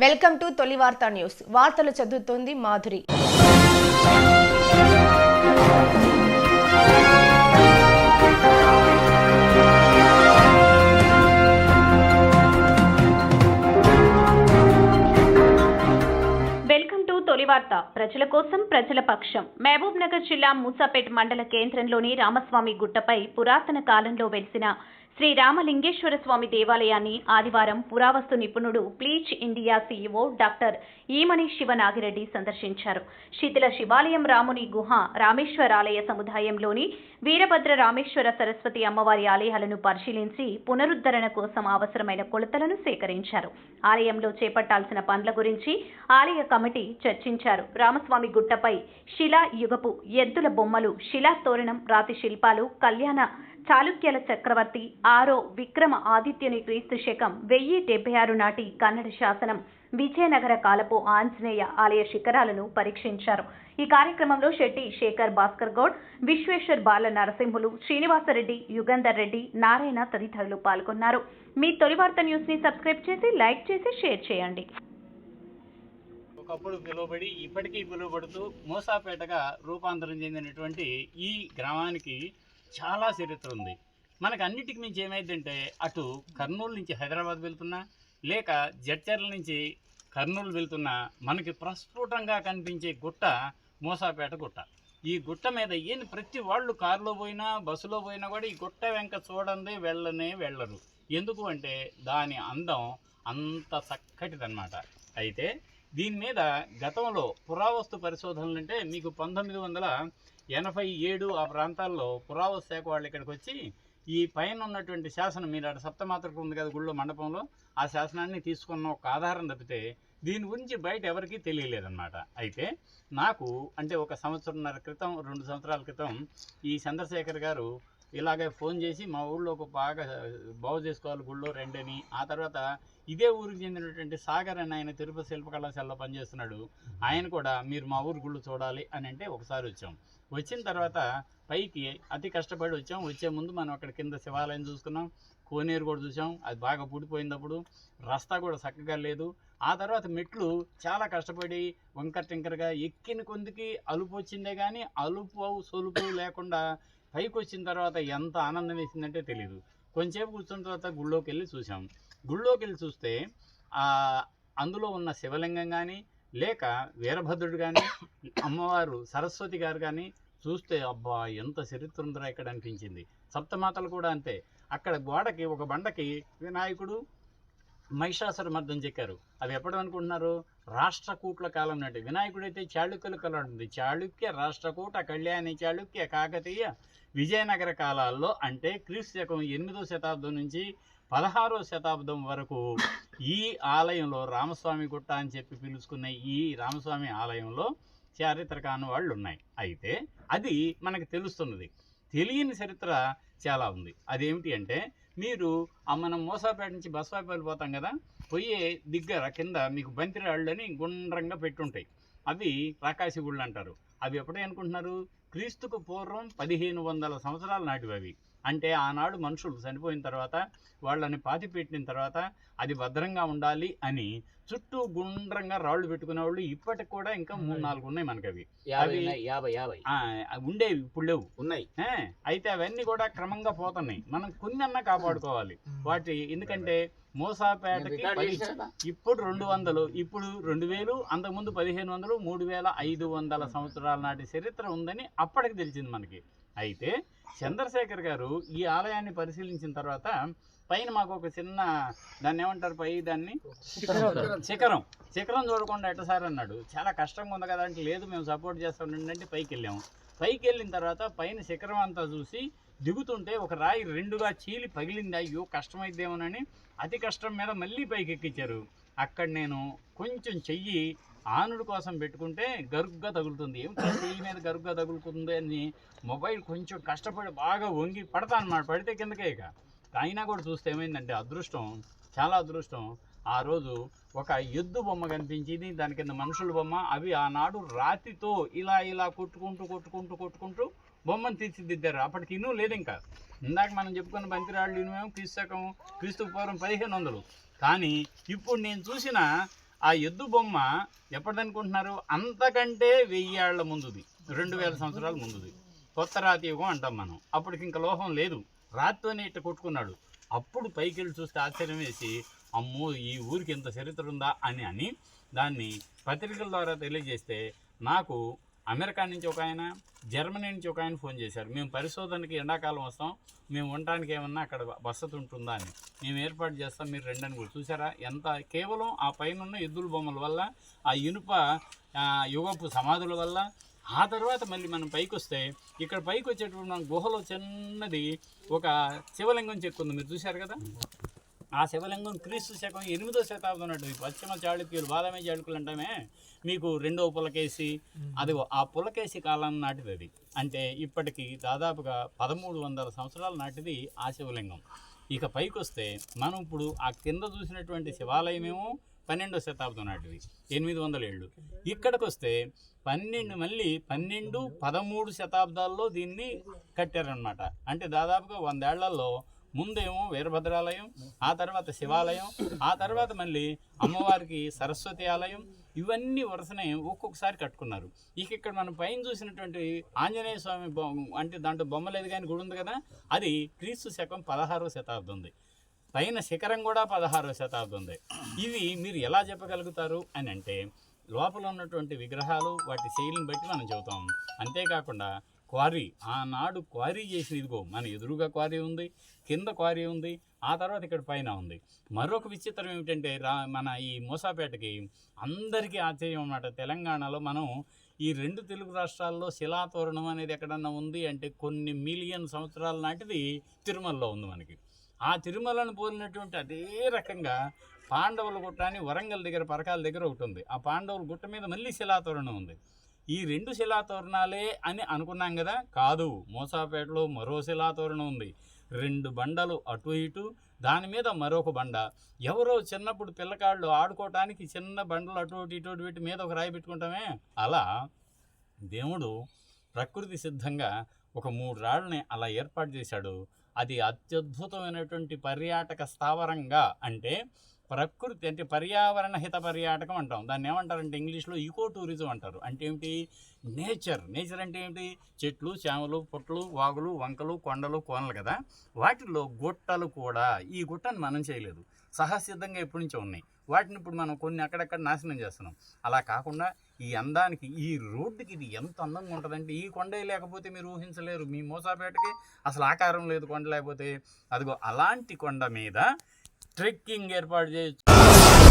Welcome to తొలి వార్తా news. వార్తలు చదువుతోంది మాధురి. వెల్కమ్ టు వార్త. ప్రజల కోసం ప్రజల పక్షం. మహబూబ్ నగర్ జిల్లా మూసాపేట్ మండల కేంద్రంలోని రామస్వామి గుట్టపై పురాతన కాలంలో వెలిసిన శ్రీ రామలింగేశ్వర స్వామి దేవాలయాన్ని ఆదివారం పురావస్తు నిపుణుడు Pleach India CEO doctor Emani Sivanagireddy సందర్శించారు. శిథిల శివాలయం రాముని గుహ రామేశ్వరాలయ సముదాయంలోని వీరభద్ర రామేశ్వర సరస్వతి అమ్మవారి ఆలయాలను పరిశీలించి పునరుద్ధరణ కోసం అవసరమైన కొలతలను సేకరించారు. ఆలయంలో చేపట్టాల్సిన పనుల గురించి ఆలయ కమిటీ చర్చించారు. రామస్వామి గుట్టపై శిలా యుగపు ఎద్దుల బొమ్మలు శిలా తోరణం రాతి శిల్పాలు కళ్యాణ చాళుక్యుల చక్రవర్తి ఆరో విక్రమ ఆదిత్యుని క్రీస్తు శకం వెయ్యి డెబ్బై ఆరు నాటి కన్నడ శాసనం విజయనగర కాలపు ఆంజనేయ ఆలయ శిఖరాలను పరీక్షించారు. ఈ కార్యక్రమంలో శెట్టి శేఖర్ భాస్కర్ గౌడ్ విశ్వేశ్వర్ బాల నరసింహులు శ్రీనివాసరెడ్డి యుగంధర్ రెడ్డి నారాయణ తదితరులు పాల్గొన్నారు. మీ తొలి వార్త న్యూస్ని సబ్స్క్రైబ్ చేసి లైక్ చేసి షేర్ చేయండి. ఒకప్పుడు పిలువబడి ఇప్పటికీ పిలువబడుతూ మూసాపేటగా రూపాంతరం చెందినటువంటి ఈ గ్రామానికి చాలా చరిత్ర ఉంది. మనకు అన్నిటికి మించి ఏమైందంటే అటు కర్నూలు నుంచి హైదరాబాద్ వెళ్తున్నా లేక జడ్చర్ల నుంచి కర్నూలు వెళ్తున్నా మనకి ప్రస్ఫుటంగా కనిపించే గుట్ట మూసాపేట గుట్ట. ఈ గుట్ట మీద ఏంది ప్రతి వాళ్ళు కారులో పోయినా బస్సులో పోయినా కూడా ఈ గుట్ట వెంక చూడందే వెళ్ళనే వెళ్ళరు. ఎందుకు అంటే దాని అందం అంత చక్కటిదన్నమాట. అయితే దీని మీద గతంలో పురావస్తు పరిశోధనలు అంటే మీకు పంతొమ్మిది వందల ఎనభై ఏడు ఆ ప్రాంతాల్లో పురావస్తు శాఖ వాళ్ళు ఇక్కడికి వచ్చి ఈ పైన ఉన్నటువంటి శాసనం మీరు అక్కడ సప్తమాత్రకు ఉంది కదా గుళ్ళో మండపంలో ఆ శాసనాన్ని తీసుకున్న ఒక ఆధారం తప్పితే దీని గురించి బయట ఎవరికీ తెలియలేదన్నమాట. అయితే నాకు అంటే ఒక సంవత్సరంన్నర క్రితం రెండు సంవత్సరాల క్రితం ఈ చంద్రశేఖర్ గారు ఇలాగే ఫోన్ చేసి మా ఊళ్ళో ఒక బాగా బాగు చేసుకోవాలి గుళ్ళో రెండని. ఆ తర్వాత ఇదే ఊరికి చెందినటువంటి సాగర్ అని ఆయన తిరుపతి శిల్పకళాశాలలో పనిచేస్తున్నాడు. ఆయన కూడా మీరు మా ఊరు గుళ్ళు చూడాలి అని అంటే ఒకసారి వచ్చాం. వచ్చిన తర్వాత పైకి అతి కష్టపడి వచ్చాం. వచ్చే ముందు మనం అక్కడ కింద శివాలయం చూసుకున్నాం. కోనేరు కూడా చూసాం. అది బాగా పుడిపోయినప్పుడు రస్తా కూడా చక్కగా లేదు. ఆ తర్వాత మెట్లు చాలా కష్టపడి వంకర టింకరగా ఎక్కిన కొందికి అలుపు వచ్చిందే కానీ అలుపు సొలుపు లేకుండా పైకి వచ్చిన తర్వాత ఎంత ఆనందం వేసిందంటే తెలియదు కొంచెంసేపు కూర్చున్న తర్వాత గుళ్ళోకి వెళ్ళి చూసాం గుళ్ళోకి వెళ్ళి చూస్తే అందులో ఉన్న శివలింగం కానీ లేక వీరభద్రుడు కానీ అమ్మవారు సరస్వతి గారు కానీ చూస్తే అబ్బా ఎంత చరిత్ర ఉందిరా ఇక్కడ అనిపించింది. సప్తమాతలు కూడా అంతే. అక్కడ గోడకి ఒక బండకి వినాయకుడు మహిషాసుర మర్దం చెక్కారు అవి ఎప్పుడు అనుకుంటున్నారు? రాష్ట్రకూట్ల కాలం నాటి వినాయకుడైతే చాళుక్యుల కాలం ఉంది చాళుక్య రాష్ట్రకూట కళ్యాణి చాళుక్య కాకతీయ విజయనగర కాలాల్లో అంటే క్రీస్తు శకం ఎనిమిదో శతాబ్దం నుంచి పదహారో శతాబ్దం వరకు ఈ ఆలయంలో రామస్వామి గుట్ట అని చెప్పి పిలుచుకున్న ఈ రామస్వామి ఆలయంలో చారిత్రక వాళ్ళు ఉన్నాయి. అయితే అది మనకు తెలుస్తున్నది. తెలియని చరిత్ర చాలా ఉంది. అదేమిటి అంటే మీరు మనం మోసాపేట నుంచి బస్వాపేట వెళ్ళిపోతాం కదా పోయే దగ్గర కింద మీకు బంతిరాళ్ళు అని గుండ్రంగా పెట్టుంటాయి. అవి రాకాసి గుళ్ళు అంటారు. అవి ఎప్పుడే అనుకుంటున్నారు? క్రీస్తుకు పూర్వం పదిహేను వందల సంవత్సరాల నాటివి అవి. అంటే ఆనాడు మనుషులు చనిపోయిన తర్వాత వాళ్ళని పాతిపెట్టిన తర్వాత అది భద్రంగా ఉండాలి అని చుట్టూ గుండ్రంగా రాళ్ళు పెట్టుకునే వాళ్ళు ఇప్పటికి కూడా ఇంకా మూడు నాలుగు ఉన్నాయి మనకి అవి యాభై యాభై. ఉండేవి ఇప్పుడు లేవు. ఉన్నాయి. అయితే అవన్నీ కూడా క్రమంగా పోతున్నాయి. మనం కొన్ని అన్నా కాపాడుకోవాలి వాటి ఎందుకంటే మోసాపేటకి? ఇప్పుడు రెండు వందలు ఇప్పుడు రెండు వేలు అంతకుముందు పదిహేను వందలు మూడు వేల ఐదు వందల సంవత్సరాల నాటి చరిత్ర ఉందని అప్పటికి తెలిసింది మనకి. అయితే చంద్రశేఖర్ గారు ఈ ఆలయాన్ని పరిశీలించిన తర్వాత పైన మాకు ఒక చిన్న దాన్ని ఏమంటారు పై దాన్ని? శిఖరం. శిఖరం. చూడకుండా ఎట్ట సార్ అన్నాడు. చాలా కష్టంగా ఉంది కదా అంటే లేదు మేము సపోర్ట్ చేస్తాం అంటే పైకి వెళ్ళాము. పైకి వెళ్ళిన తర్వాత పైన శిఖరం అంతా చూసి దిగుతుంటే ఒక రాయి రెండుగా చీలి పగిలింది. అయ్యో కష్టమైద్దేమోనని అతి కష్టం మీద మళ్ళీ పైకి ఎక్కించారు. అక్కడ నేను కొంచెం చెయ్యి ఆనుడు కోసం పెట్టుకుంటే గరుగ్గా తగులుతుంది. ఏం చెయ్యి మీద గరుగ్గా తగులుతుంది అని మొబైల్ కొంచెం కష్టపడి బాగా వంగి పడతా అనమాట పడితే కిందకే ఇక. అయినా కూడా చూస్తే ఏమైందంటే అదృష్టం చాలా అదృష్టం. ఆ రోజు ఒక ఎద్దు బొమ్మ కనిపించింది. దాని కింద మనుషుల బొమ్మ. అవి ఆనాడు రాతితో ఇలా ఇలా కొట్టుకుంటూ కొట్టుకుంటూ కొట్టుకుంటూ బొమ్మను తీర్చిదిద్దారు. అప్పటికి ఇనుము లేదు ఇంకా. ఇందాక మనం చెప్పుకున్న బంతిరాళ్ళు ఇనుమేమో క్రీస్తు క్రీస్తు పూర్వం పదిహేను వందలు. కానీ ఇప్పుడు నేను చూసిన ఆ ఎద్దు బొమ్మ ఎప్పటిదనుకుంటున్నారు? అంతకంటే వెయ్యాళ్ళ ముందుది. రెండు వేల సంవత్సరాల ముందుది. కొత్త రాతి యుగం అంటాం మనం. అప్పటికి ఇంకా లోహం లేదు. రాతితోనే ఇట్ట కొట్టుకున్నాడు. అప్పుడు పైకి వెళ్ళి చూస్తే ఆశ్చర్యం వేసి అమ్మో ఈ ఊరికి ఇంత చరిత్ర ఉందా అని అని దాన్ని పత్రికల ద్వారా తెలియజేస్తే నాకు అమెరికా నుంచి ఒక ఆయన జర్మనీ నుంచి ఒక ఆయన ఫోన్ చేశారు. మేము పరిశోధనకి ఎండాకాలం వస్తాం మేము ఉండటానికి ఏమన్నా అక్కడ వసతి ఉంటుందా అని. మేము ఏర్పాటు చేస్తాం మీరు రెండని కూడా. చూసారా? ఎంత కేవలం ఆ పైన ఉన్న ఎద్దుల బొమ్మల వల్ల ఆ ఇనుప యుగపు సమాధుల వల్ల ఆ తర్వాత మళ్ళీ మనం పైకి వస్తే ఇక్కడ పైకి వచ్చేటప్పుడు మన గుహలో చిన్నది ఒక శివలింగం చెక్కుంది. మీరు చూశారు కదా? ఆ శివలింగం క్రీస్తు శకం ఎనిమిదో శతాబ్దం నాటిది పశ్చిమ చాళుక్యులు బాదామి చాళుక్యులు అంటామే. మీకు రెండవ పులకేసి అది ఆ పులకేసి కాలం నాటిది అది. అంటే ఇప్పటికి దాదాపుగా పదమూడు వందల సంవత్సరాల నాటిది ఆ శివలింగం. ఇక పైకి వస్తే మనం ఇప్పుడు ఆ కింద చూసినటువంటి శివాలయమేమో పన్నెండో శతాబ్దం నాటిది ఎనిమిది వందల ఏళ్ళు. ఇక్కడికి వస్తే పన్నెండు మళ్ళీ పన్నెండు పదమూడు శతాబ్దాల్లో దీన్ని కట్టారనమాట అంటే దాదాపుగా వందేళ్ళలో ముందేమో వీరభద్రాలయం ఆ తర్వాత శివాలయం ఆ తర్వాత మళ్ళీ అమ్మవారికి సరస్వతి ఆలయం ఇవన్నీ వరుసనే ఒక్కొక్కసారి కట్టుకున్నారు. ఇక ఇక్కడ మనం పైన చూసినటువంటి ఆంజనేయ స్వామి బొమ్మ అంటే దాంట్లో బొమ్మ లేదు కానీ గుడి ఉంది కదా అది క్రీస్తు శకం పదహారో శతాబ్దం ఉంది. పైన శిఖరం కూడా పదహారో శతాబ్దం ఉంది. ఇవి మీరు ఎలా చెప్పగలుగుతారు అని అంటే లోపల ఉన్నటువంటి విగ్రహాలు వాటి శైలిని బట్టి మనం చెబుతాం. అంతేకాకుండా క్వారీ. ఆనాడు క్వారీ చేసిన ఇదిగో మన ఎదురుగా క్వారీ ఉంది కింద క్వారీ ఉంది ఆ తర్వాత ఇక్కడ పైన ఉంది. మరొక విచిత్రం ఏమిటంటే రా మన ఈ మూసాపేటకి అందరికీ ఆశ్చర్యం అన్నమాట. తెలంగాణలో మనం ఈ రెండు తెలుగు రాష్ట్రాల్లో శిలాతోరణం అనేది ఎక్కడన్నా ఉంది అంటే కొన్ని మిలియన్ సంవత్సరాల నాటిది తిరుమలలో ఉంది మనకి. ఆ తిరుమలను పోలినటువంటి అదే రకంగా పాండవుల గుట్ట అని వరంగల్ దగ్గర పరకాల దగ్గర ఒకటి ఉంది. ఆ పాండవుల గుట్ట మీద మళ్ళీ శిలాతోరణం ఉంది. ఈ రెండు శిలాతోరణాలే అని అనుకున్నాం కదా? కాదు. మోసాపేటలో మరో శిలాతోరణం ఉంది. రెండు బండలు అటు ఇటు దాని మీద మరొక బండ. ఎవరో చిన్నప్పుడు పిల్లకాళ్ళు ఆడుకోవటానికి చిన్న బండలు అటు ఇటు ఇటు వీటి మీద ఒక రాయి పెట్టుకుంటామే? అలా దేవుడు ప్రకృతి సిద్ధంగా ఒక మూడు రాళ్ళని అలా ఏర్పాటు చేశాడు. అది అత్యద్భుతమైనటువంటి పర్యాటక స్థావరంగా అంటే ప్రకృతి అంటే పర్యావరణ హిత పర్యాటకం అంటాం. దాన్ని ఏమంటారంటే ఇంగ్లీష్లో ఈకో టూరిజం అంటారు. అంటే ఏమిటి? నేచర్ నేచర్ అంటే ఏమిటి? చెట్లు చేమలు పుట్టలు వాగులు వంకలు కొండలు కోనలు కదా? వాటిల్లో గుట్టలు కూడా ఈ గుట్టను మనం చేయలేదు. సహసిద్ధంగా ఎప్పటి నుంచో ఉన్నాయి. వాటిని ఇప్పుడు మనం కొన్ని అక్కడక్కడ నాశనం చేస్తున్నాం. అలా కాకుండా ఈ అందానికి ఈ రోడ్డుకి ఇది ఎంత అందంగా ఉంటుందంటే ఈ కొండ లేకపోతే మీరు ఊహించలేరు. మీ మోసాపేటకి అసలు ఆకారం లేదు కొండ లేకపోతే. అదిగో అలాంటి కొండ మీద ట్రెక్కింగ్ ఏర్పాటు చేయొచ్చు